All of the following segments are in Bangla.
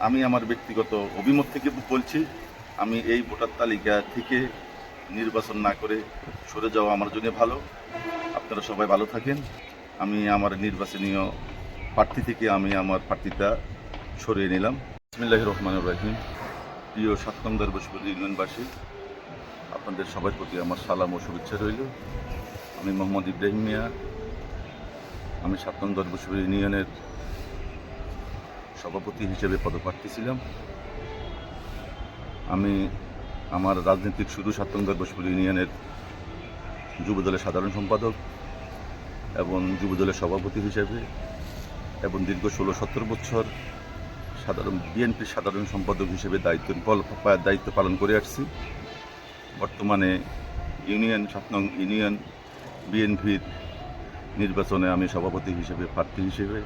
আমি আমার ব্যক্তিগত অভিমত থেকে বলছি, আমি এই ভোটার তালিকা থেকে নির্বাচন না করে সরে যাওয়া আমার জন্য ভালো। আপনারা সবাই ভালো থাকেন। আমি আমার নির্বাচনীয় প্রার্থী থেকে আমি আমার প্রার্থীটা সরিয়ে নিলাম। বিসমিল্লাহ রহমান রাহিম। প্রিয় সাত নং দরবশপুর ইউনিয়নবাসী, আপনাদের সবার প্রতি আমার সালাম ও শুভেচ্ছা রইল। আমি মোহাম্মদ ইব্রাহিম মিয়া। আমি সাত নং দরবশপুর ইউনিয়নের সভাপতি হিসেবে পদপ্রার্থী ছিলাম। আমি আমার রাজনৈতিক শুরু সাত নং দরবশপুর ইউনিয়নের যুবদলের সাধারণ সম্পাদক এবং যুবদলের সভাপতি হিসেবে এবং দীর্ঘ ষোলো সত্তর বছর সাধারণ বিএনপির সাধারণ সম্পাদক হিসেবে দায়িত্ব দায়িত্ব পালন করে আসছি। বর্তমানে ইউনিয়ন সাত নং ইউনিয়ন বিএনপির নির্বাচনে আমি সভাপতি হিসেবে প্রার্থী হিসেবে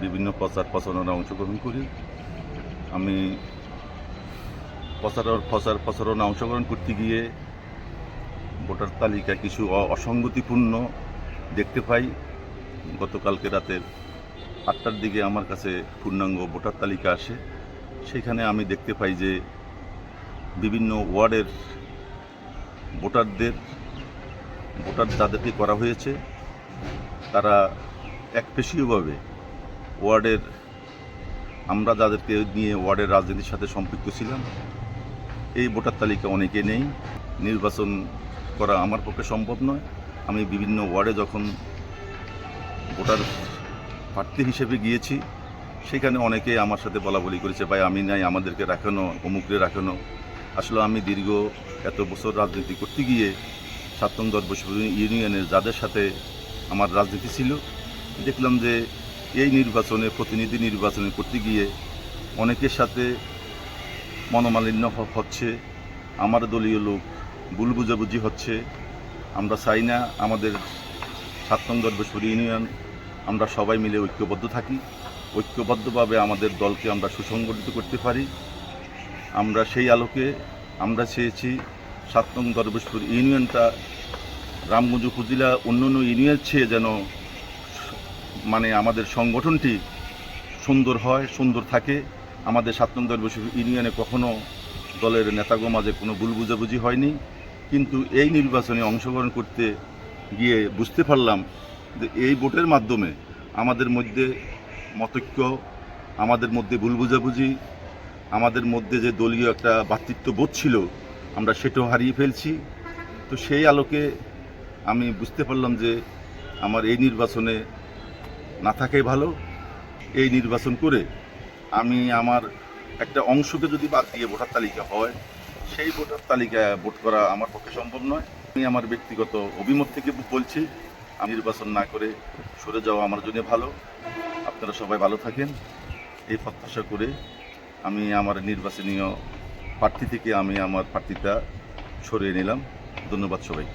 বিভিন্ন প্রচার প্রচারণায় অংশগ্রহণ করি। আমি প্রচার প্রচার প্রচারণায় অংশগ্রহণ করতে গিয়ে ভোটার তালিকায় কিছু অসঙ্গতিপূর্ণ দেখতে পাই। গতকালকে রাতের আটটার দিকে আমার কাছে পূর্ণাঙ্গ ভোটার তালিকা আসে। সেখানে আমি দেখতে পাই যে বিভিন্ন ওয়ার্ডের ভোটারদের, ভোটার যাদেরকে করা হয়েছে, তারা একপেশীয়ভাবে ওয়ার্ডের, আমরা যাদেরকে নিয়ে ওয়ার্ডের রাজনীতির সাথে সম্পৃক্ত ছিলাম, এই ভোটার তালিকা অনেকে নেই। নির্বাচন করা আমার পক্ষে সম্ভব নয়। আমি বিভিন্ন ওয়ার্ডে যখন ভোটার প্রার্থী হিসেবে গিয়েছি, সেখানে অনেকে আমার সাথে বলা বলি করেছে, ভাই, আমি নাই, আমাদেরকে রাখানো অমুকরে রাখানো। আসলে আমি দীর্ঘ এত বছর রাজনীতি করতে গিয়ে সাতম দরবশ ইউনিয়নের যাদের সাথে আমার রাজনীতি ছিল, দেখলাম যে এই নির্বাচনে, প্রতিনিধি নির্বাচনে করতে গিয়ে অনেকের সাথে মনোমালিন্য হচ্ছে, আমার দলীয় লোক ভুল বুঝাবুঝি হচ্ছে, আমরা চাই না আমাদের সাত নং দরবেশ্বর ইউনিয়ন আমরা সবাই মিলে ঐক্যবদ্ধ থাকি, ঐক্যবদ্ধভাবে আমাদের দলকে আমরা সুসংগঠিত করতে পারি। আমরা সেই আলোকে আমরা চেয়েছি সাত নং দরবেশপুর ইউনিয়নটা রামগঞ্জ উপজেলা অন্য অন্য ইউনিয়নের চেয়ে যেন মানে আমাদের সংগঠনটি সুন্দর হয়, সুন্দর থাকে। আমাদের সাত নং দরবেশপুর ইউনিয়নে কখনো দলের নেতাগো মাঝে কোনো ভুল বুঝাবুঝি হয়নি। কিন্তু এই নির্বাচনে অংশগ্রহণ করতে গিয়ে বুঝতে পারলাম যে এই ভোটের মাধ্যমে আমাদের মধ্যে মতৈক্য, আমাদের মধ্যে ভুল বুঝাবুঝি, আমাদের মধ্যে যে দলীয় একটা ভ্রাতৃত্ব বোধ ছিল, আমরা সেটাও হারিয়ে ফেলছি। তো সেই আলোকে আমি বুঝতে পারলাম যে আমার এই নির্বাচনে না থাকাই ভালো। এই নির্বাচন করে আমি আমার একটা অংশকে যদি বাদ দিয়ে ভোটার তালিকা হয়, সেই ভোটার তালিকায় ভোট করা আমার পক্ষে সম্ভব নয়। আমি আমার ব্যক্তিগত অভিমত থেকে বলছি, আমি নির্বাচন না করে সরে যাওয়া আমার জন্য ভালো। আপনারা সবাই ভালো থাকেন। এই প্রত্যাশা করে আমি আমার নির্বাচনীয় প্রার্থী থেকে আমি আমার প্রার্থীটা সরিয়ে নিলাম। ধন্যবাদ সবাই